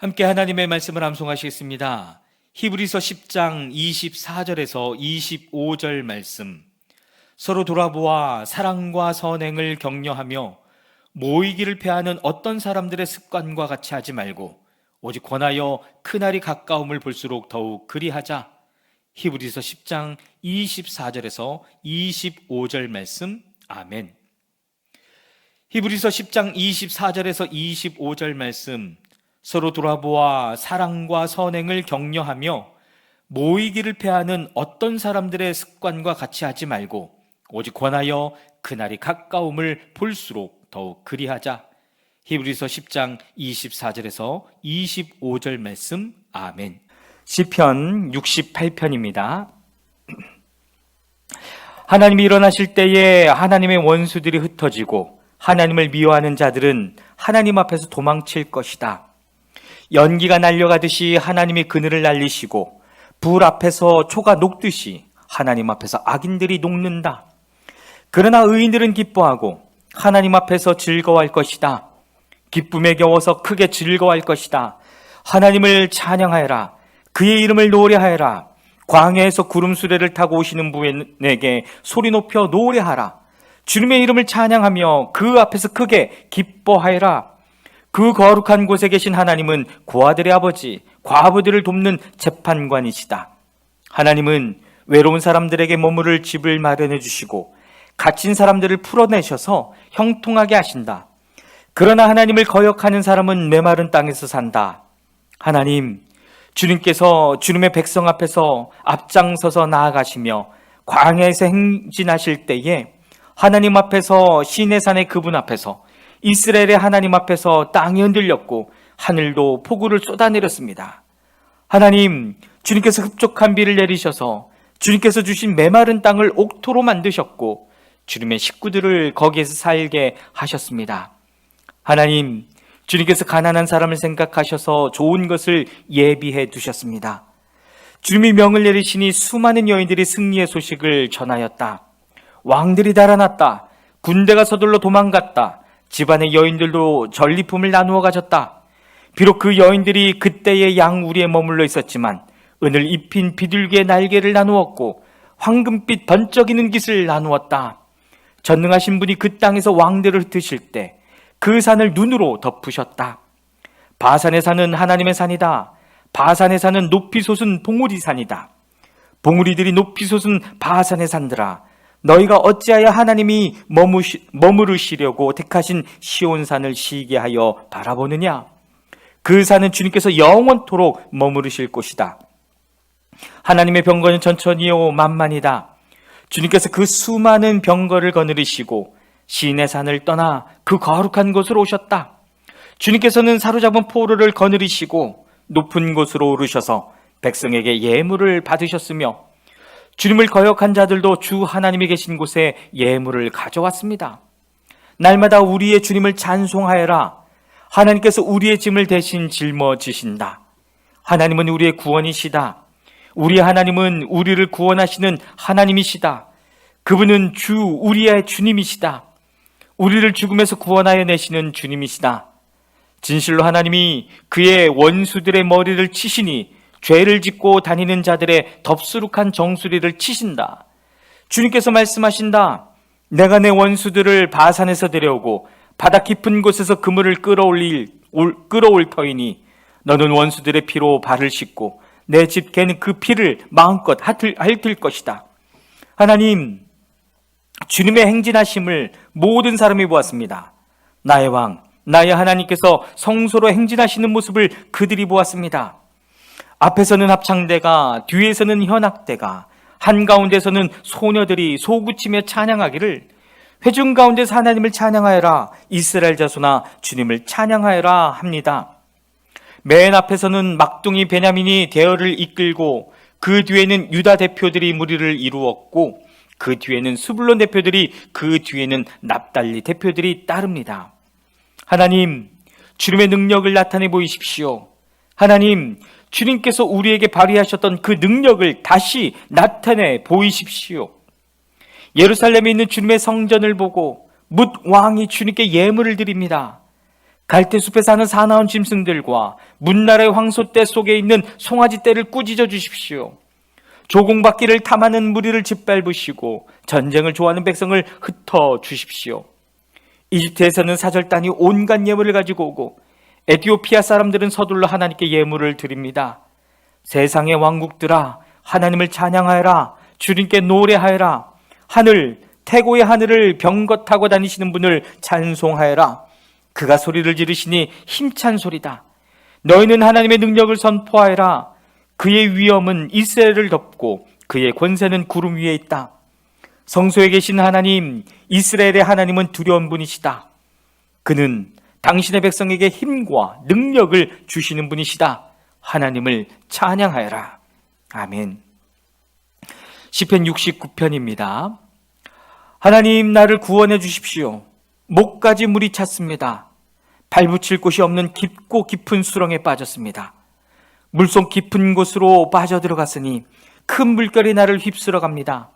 함께 하나님의 말씀을 암송하시겠습니다. 히브리서 10장 24절에서 25절 말씀. 서로 돌아보아 사랑과 선행을 격려하며 모이기를 패하는 어떤 사람들의 습관과 같이 하지 말고 오직 권하여 그날이 가까움을 볼수록 더욱 그리하자. 히브리서 10장 24절에서 25절 말씀. 아멘. 히브리서 10장 24절에서 25절 말씀. 서로 돌아보아 사랑과 선행을 격려하며 모이기를 패하는 어떤 사람들의 습관과 같이 하지 말고 오직 권하여 그날이 가까움을 볼수록 더욱 그리하자. 히브리서 10장 24절에서 25절 말씀. 아멘. 시편 68편입니다. 하나님이 일어나실 때에 하나님의 원수들이 흩어지고 하나님을 미워하는 자들은 하나님 앞에서 도망칠 것이다. 연기가 날려가듯이 하나님이 그늘을 날리시고 불 앞에서 초가 녹듯이 하나님 앞에서 악인들이 녹는다. 그러나 의인들은 기뻐하고 하나님 앞에서 즐거워할 것이다. 기쁨에 겨워서 크게 즐거워할 것이다. 하나님을 찬양하여라. 그의 이름을 노래하여라. 광야에서 구름 수레를 타고 오시는 분에게 소리 높여 노래하라. 주님의 이름을 찬양하며 그 앞에서 크게 기뻐하여라. 그 거룩한 곳에 계신 하나님은 고아들의 아버지, 과부들을 돕는 재판관이시다. 하나님은 외로운 사람들에게 머무를 집을 마련해 주시고 갇힌 사람들을 풀어내셔서 형통하게 하신다. 그러나 하나님을 거역하는 사람은 메마른 땅에서 산다. 하나님, 주님께서 주님의 백성 앞에서 앞장서서 나아가시며 광야에서 행진하실 때에 하나님 앞에서 시내산의 그분 앞에서 이스라엘의 하나님 앞에서 땅이 흔들렸고 하늘도 폭우를 쏟아내렸습니다. 하나님, 주님께서 흡족한 비를 내리셔서 주님께서 주신 메마른 땅을 옥토로 만드셨고 주님의 식구들을 거기에서 살게 하셨습니다. 하나님, 주님께서 가난한 사람을 생각하셔서 좋은 것을 예비해 두셨습니다. 주님이 명을 내리시니 수많은 여인들이 승리의 소식을 전하였다. 왕들이 달아났다. 군대가 서둘러 도망갔다. 집안의 여인들도 전리품을 나누어 가졌다. 비록 그 여인들이 그때의 양 우리에 머물러 있었지만 은을 입힌 비둘기의 날개를 나누었고 황금빛 번쩍이는 깃을 나누었다. 전능하신 분이 그 땅에서 왕들을 흩으실 때 그 산을 눈으로 덮으셨다. 바산의 산은 하나님의 산이다. 바산의 산은 높이 솟은 봉우리 산이다. 봉우리들이 높이 솟은 바산의 산들아. 너희가 어찌하여 하나님이 머무르시려고 택하신 시온산을 시게 하여 바라보느냐? 그 산은 주님께서 영원토록 머무르실 곳이다. 하나님의 병거는 천천히요 만만이다. 주님께서 그 수많은 병거를 거느리시고 시내 산을 떠나 그 거룩한 곳으로 오셨다. 주님께서는 사로잡은 포로를 거느리시고 높은 곳으로 오르셔서 백성에게 예물을 받으셨으며 주님을 거역한 자들도 주 하나님이 계신 곳에 예물을 가져왔습니다. 날마다 우리의 주님을 찬송하여라. 하나님께서 우리의 짐을 대신 짊어지신다. 하나님은 우리의 구원이시다. 우리 하나님은 우리를 구원하시는 하나님이시다. 그분은 주 우리의 주님이시다. 우리를 죽음에서 구원하여 내시는 주님이시다. 진실로 하나님이 그의 원수들의 머리를 치시니 죄를 짓고 다니는 자들의 덥수룩한 정수리를 치신다. 주님께서 말씀하신다. 내가 내 원수들을 바산에서 데려오고 바다 깊은 곳에서 그물을 끌어올릴 올, 끌어올 터이니 너는 원수들의 피로 발을 씻고 내 집 개는 그 피를 마음껏 핥을, 핥을 것이다. 하나님, 주님의 행진하심을 모든 사람이 보았습니다. 나의 왕, 나의 하나님께서 성소로 행진하시는 모습을 그들이 보았습니다. 앞에서는 합창대가, 뒤에서는 현악대가, 한가운데서는 소녀들이 소구치며 찬양하기를 회중 가운데서 하나님을 찬양하여라 이스라엘 자손아 주님을 찬양하여라 합니다. 맨 앞에서는 막둥이 베냐민이 대열을 이끌고 그 뒤에는 유다 대표들이 무리를 이루었고 그 뒤에는 수블론 대표들이 그 뒤에는 납달리 대표들이 따릅니다. 하나님, 주님의 능력을 나타내 보이십시오. 하나님, 주님께서 우리에게 발휘하셨던 그 능력을 다시 나타내 보이십시오. 예루살렘에 있는 주님의 성전을 보고 묻 왕이 주님께 예물을 드립니다. 갈대숲에 사는 사나운 짐승들과 문나라의 황소떼 속에 있는 송아지떼를 꾸짖어 주십시오. 조공바퀴를 탐하는 무리를 짓밟으시고 전쟁을 좋아하는 백성을 흩어 주십시오. 이집트에서는 사절단이 온갖 예물을 가지고 오고 에티오피아 사람들은 서둘러 하나님께 예물을 드립니다. 세상의 왕국들아 하나님을 찬양하여라. 주님께 노래하여라. 하늘 태고의 하늘을 병거 타고 다니시는 분을 찬송하여라. 그가 소리를 지르시니 힘찬 소리다. 너희는 하나님의 능력을 선포하여라. 그의 위엄은 이스라엘을 덮고 그의 권세는 구름 위에 있다. 성소에 계신 하나님 이스라엘의 하나님은 두려운 분이시다. 그는 당신의 백성에게 힘과 능력을 주시는 분이시다 하나님을 찬양하여라 아멘 시편 69편입니다. 하나님 나를 구원해 주십시오. 목까지 물이 찼습니다. 발붙일 곳이 없는 깊고 깊은 수렁에 빠졌습니다. 물속 깊은 곳으로 빠져들어갔으니 큰 물결이 나를 휩쓸어 갑니다.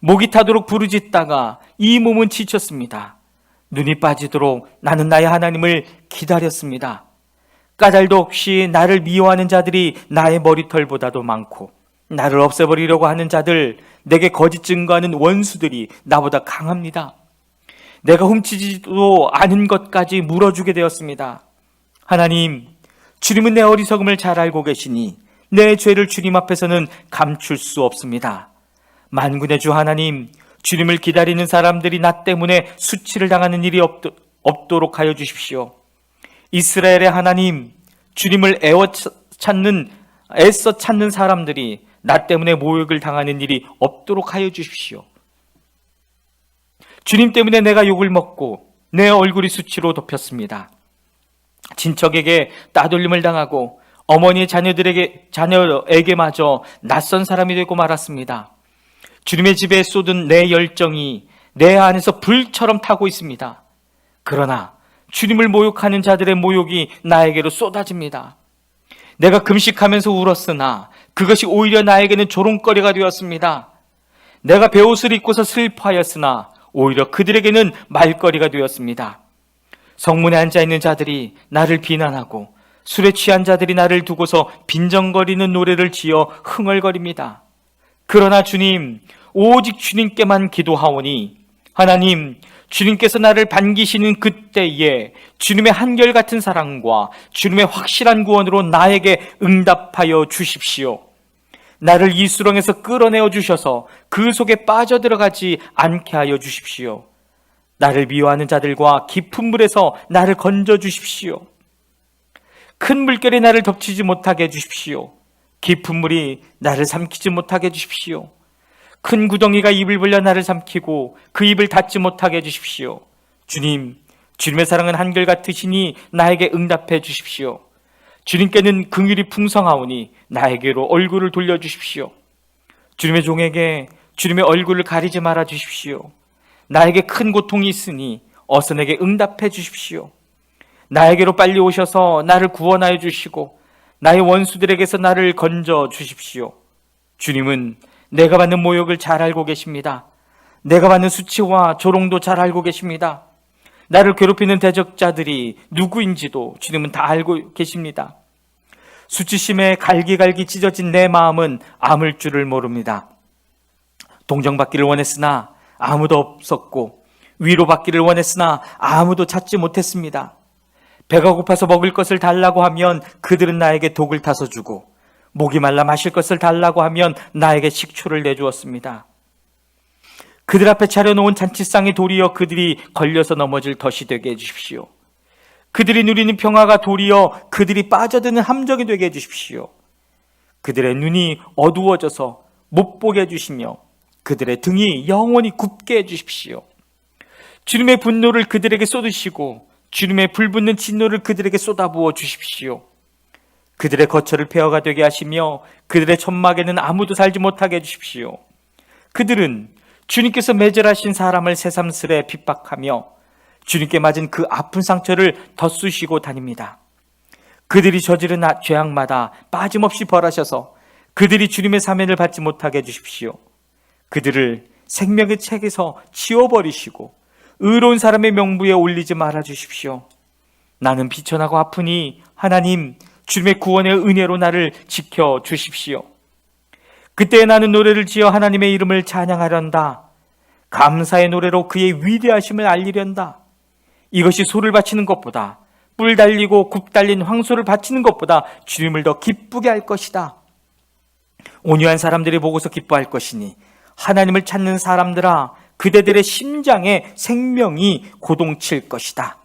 목이 타도록 부르짖다가 이 몸은 지쳤습니다. 눈이 빠지도록 나는 나의 하나님을 기다렸습니다. 까닭도 없이 나를 미워하는 자들이 나의 머리털보다도 많고 나를 없애버리려고 하는 자들, 내게 거짓 증거하는 원수들이 나보다 강합니다. 내가 훔치지도 않은 것까지 물어주게 되었습니다. 하나님, 주님은 내 어리석음을 잘 알고 계시니 내 죄를 주님 앞에서는 감출 수 없습니다. 만군의 주 하나님, 주님을 기다리는 사람들이 나 때문에 수치를 당하는 일이 없도, 없도록 하여 주십시오. 이스라엘의 하나님, 주님을 애워 찾는, 애써 찾는 사람들이 나 때문에 모욕을 당하는 일이 없도록 하여 주십시오. 주님 때문에 내가 욕을 먹고 내 얼굴이 수치로 덮였습니다. 친척에게 따돌림을 당하고 어머니의 자녀들에게 자녀에게마저 낯선 사람이 되고 말았습니다. 주님의 집에 쏟은 내 열정이 내 안에서 불처럼 타고 있습니다. 그러나 주님을 모욕하는 자들의 모욕이 나에게로 쏟아집니다. 내가 금식하면서 울었으나 그것이 오히려 나에게는 조롱거리가 되었습니다. 내가 베옷을 입고서 슬퍼하였으나 오히려 그들에게는 말거리가 되었습니다. 성문에 앉아 있는 자들이 나를 비난하고 술에 취한 자들이 나를 두고서 빈정거리는 노래를 지어 흥얼거립니다. 그러나 주님, 오직 주님께만 기도하오니 하나님, 주님께서 나를 반기시는 그때에 주님의 한결같은 사랑과 주님의 확실한 구원으로 나에게 응답하여 주십시오. 나를 이 수렁에서 끌어내어 주셔서 그 속에 빠져들어가지 않게 하여 주십시오. 나를 미워하는 자들과 깊은 물에서 나를 건져 주십시오. 큰 물결이 나를 덮치지 못하게 해 주십시오. 깊은 물이 나를 삼키지 못하게 해 주십시오. 큰 구덩이가 입을 벌려 나를 삼키고 그 입을 닫지 못하게 해 주십시오. 주님, 주님의 사랑은 한결같으시니 나에게 응답해 주십시오. 주님께는 긍휼이 풍성하오니 나에게로 얼굴을 돌려 주십시오. 주님의 종에게 주님의 얼굴을 가리지 말아 주십시오. 나에게 큰 고통이 있으니 어서 내게 응답해 주십시오. 나에게로 빨리 오셔서 나를 구원하여 주시고 나의 원수들에게서 나를 건져 주십시오. 주님은 내가 받는 모욕을 잘 알고 계십니다. 내가 받는 수치와 조롱도 잘 알고 계십니다. 나를 괴롭히는 대적자들이 누구인지도 주님은 다 알고 계십니다. 수치심에 갈기갈기 찢어진 내 마음은 아물 줄을 모릅니다. 동정받기를 원했으나 아무도 없었고 위로받기를 원했으나 아무도 찾지 못했습니다. 배가 고파서 먹을 것을 달라고 하면 그들은 나에게 독을 타서 주고 목이 말라 마실 것을 달라고 하면 나에게 식초를 내주었습니다. 그들 앞에 차려놓은 잔치상의 도리어 그들이 걸려서 넘어질 덫이 되게 해주십시오. 그들이 누리는 평화가 도리어 그들이 빠져드는 함정이 되게 해주십시오. 그들의 눈이 어두워져서 못 보게 해주시며 그들의 등이 영원히 굽게 해주십시오. 주님의 분노를 그들에게 쏟으시고 주님의 불붙는 진노를 그들에게 쏟아부어 주십시오. 그들의 거처를 폐허가 되게 하시며 그들의 천막에는 아무도 살지 못하게 해주십시오. 그들은 주님께서 매절하신 사람을 새삼스레 핍박하며 주님께 맞은 그 아픈 상처를 덧쑤시고 다닙니다. 그들이 저지른 아, 죄악마다 빠짐없이 벌하셔서 그들이 주님의 사면을 받지 못하게 해주십시오. 그들을 생명의 책에서 치워버리시고 의로운 사람의 명부에 올리지 말아 주십시오. 나는 비천하고 아프니 하나님 주님의 구원의 은혜로 나를 지켜 주십시오. 그때 나는 노래를 지어 하나님의 이름을 찬양하련다. 감사의 노래로 그의 위대하심을 알리련다. 이것이 소를 바치는 것보다 뿔 달리고 굽 달린 황소를 바치는 것보다 주님을 더 기쁘게 할 것이다. 온유한 사람들이 보고서 기뻐할 것이니 하나님을 찾는 사람들아 그대들의 심장에 생명이 고동칠 것이다.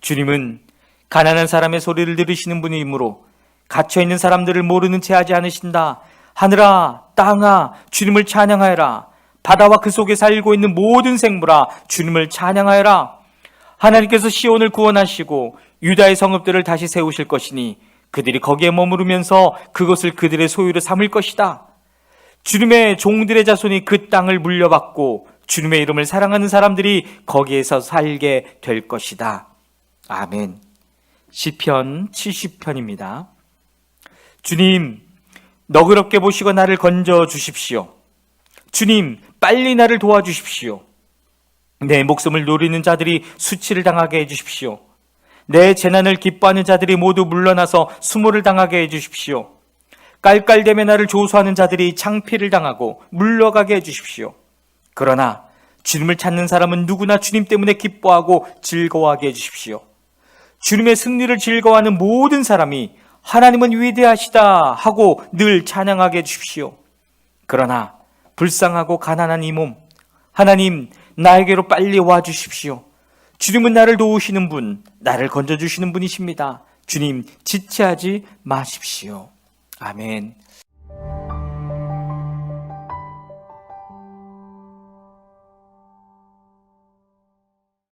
주님은 가난한 사람의 소리를 들으시는 분이므로 갇혀 있는 사람들을 모르는 채 하지 않으신다. 하늘아, 땅아, 주님을 찬양하여라. 바다와 그 속에 살고 있는 모든 생물아, 주님을 찬양하여라. 하나님께서 시온을 구원하시고 유다의 성읍들을 다시 세우실 것이니 그들이 거기에 머무르면서 그것을 그들의 소유로 삼을 것이다. 주님의 종들의 자손이 그 땅을 물려받고 주님의 이름을 사랑하는 사람들이 거기에서 살게 될 것이다. 아멘. 시편 70편입니다. 주님, 너그럽게 보시고 나를 건져 주십시오. 주님, 빨리 나를 도와주십시오. 내 목숨을 노리는 자들이 수치를 당하게 해 주십시오. 내 재난을 기뻐하는 자들이 모두 물러나서 수모를 당하게 해 주십시오. 깔깔대며 나를 조소하는 자들이 창피를 당하고 물러가게 해 주십시오. 그러나 주님을 찾는 사람은 누구나 주님 때문에 기뻐하고 즐거워하게 해 주십시오. 주님의 승리를 즐거워하는 모든 사람이 하나님은 위대하시다 하고 늘 찬양하게 해주십시오. 그러나 불쌍하고 가난한 이 몸, 하나님 나에게로 빨리 와 주십시오. 주님은 나를 도우시는 분, 나를 건져주시는 분이십니다. 주님 지체하지 마십시오. 아멘.